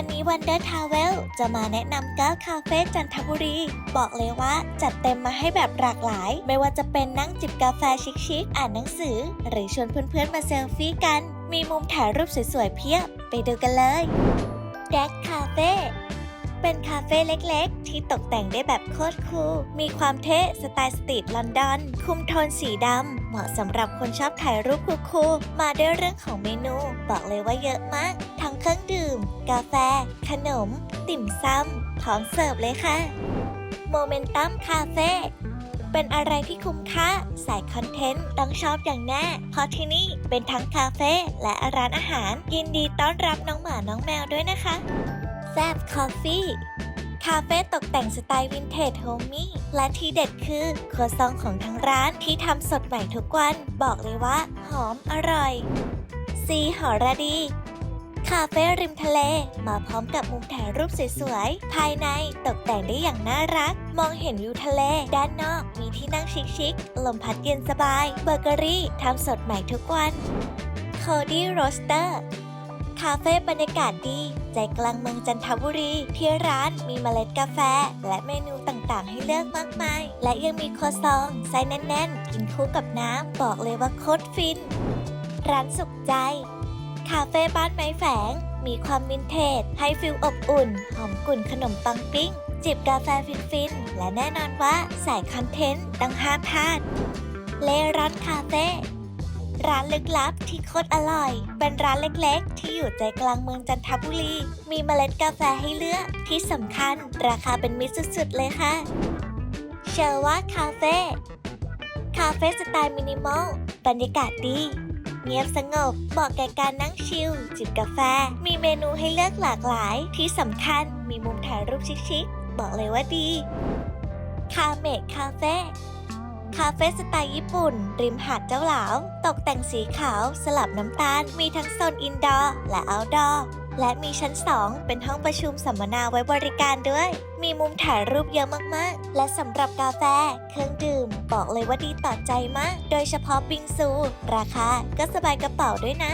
วันนี้ Wonder Travel จะมาแนะนำก้าวคาเฟ่จันทบุรี บอกเลยว่าจัดเต็มมาให้แบบหลากหลาย ไม่ว่าจะเป็นนั่งจิบกาแฟชิคๆ อ่านหนังสือ หรือชวนเพื่อนๆ มาเซลฟี่กัน มีมุมถ่ายรูปสวยๆ เพียบ ไปดูกันเลยแดกคาเฟ่ เป็นคาเฟ่เล็กๆ ที่ตกแต่งได้แบบโคตรคูล มีความเท่สไตล์สตรีทลอนดอน คุมโทนสีดำ เหมาะสำหรับคนชอบถ่ายรูปคูลๆ มาด้วยเรื่องของเมนู บอกเลยว่าเยอะมาก ทั้งเครื่องดื่ม กาแฟ ขนม ติ่มซำพร้อมเสิร์ฟเลยค่ะ โมเมนตัมคาเฟ่เป็นอะไรที่คุ้มค่าสายคอนเทนต์ต้องชอบอย่างแน่ เพราะที่นี่เป็นทั้งคาเฟ่และร้านอาหาร ยินดีต้อนรับน้องหมาน้องแมวด้วยนะคะ ซบคอฟฟี่ คาเฟ่ตกแต่งสไตล์วินเทจโฮมี่ และที่เด็ดคือครัวซองของทางร้านที่ทำสดใหม่ทุกวัน บอกเลยว่า หอมอร่อย ซีหอระดี คาเฟ่ริมทะเล มาพร้อมกับมุมถ่ายรูปสวยๆ ภายในตกแต่งได้อย่างน่ารัก มองเห็นวิวทะเล ด้านนอกมีที่นั่งชิคๆ ลมพัดเย็นสบาย เบเกอรี่ทำสดใหม่ทุกวัน โคดี้โรสเตอร์ คาเฟ่บรรยากาศดี ใจกลางเมืองจันทบุรี ที่ร้านมีเมล็ดกาแฟ และเมนูต่างๆ ให้เลือกมากมาย และยังมีครัวซองไส้แน่นๆ กินคู่กับน้ำ บอกเลยว่าโคตรฟิน ร้านสุขใจ คาเฟ่บ้านไม้แฝง มีความวินเทจ ให้ฟิลอบอุ่น หอมกลุ่นขนมปังปิ้ง จิบกาแฟฟินๆ และแน่นอนว่าสายคอนเทนต์ต้องห้ามพลาด เลร้านคาเฟ่ ร้านลึกลับที่โคตรอร่อย เป็นร้านเล็กๆ ที่อยู่ใจกลางเมืองจันทบุรี มีเมล็ดกาแฟให้เลือก ที่สำคัญราคาเป็นมิตรสุดๆ เลยค่ะ เชอว่าคาเฟ่ คาเฟ่สไตล์มินิมอล บรรยากาศดี เงียบสงบเหมาะแก่การนั่งชิล จิบกาแฟ มีเมนูให้เลือกหลากหลาย ที่สำคัญมีมุมถ่ายรูปชิคๆ บอกเลยว่าดี คาเมะคาเฟ่ คาเฟ่สไตล์ญี่ปุ่น ริมหาดเจ้าหลาว ตกแต่งสีขาวสลับน้ำตาล มีทั้งโซนอินดอร์และเอาท์ดอร์และมีชั้น 2 เป็นห้องประชุมสัมมนาไว้บริการด้วย มีมุมถ่ายรูปเยอะมากๆ และสำหรับกาแฟ เครื่องดื่ม บอกเลยว่าดีต่อใจมาก โดยเฉพาะบิงซู ราคาก็สบายกระเป๋าด้วยนะ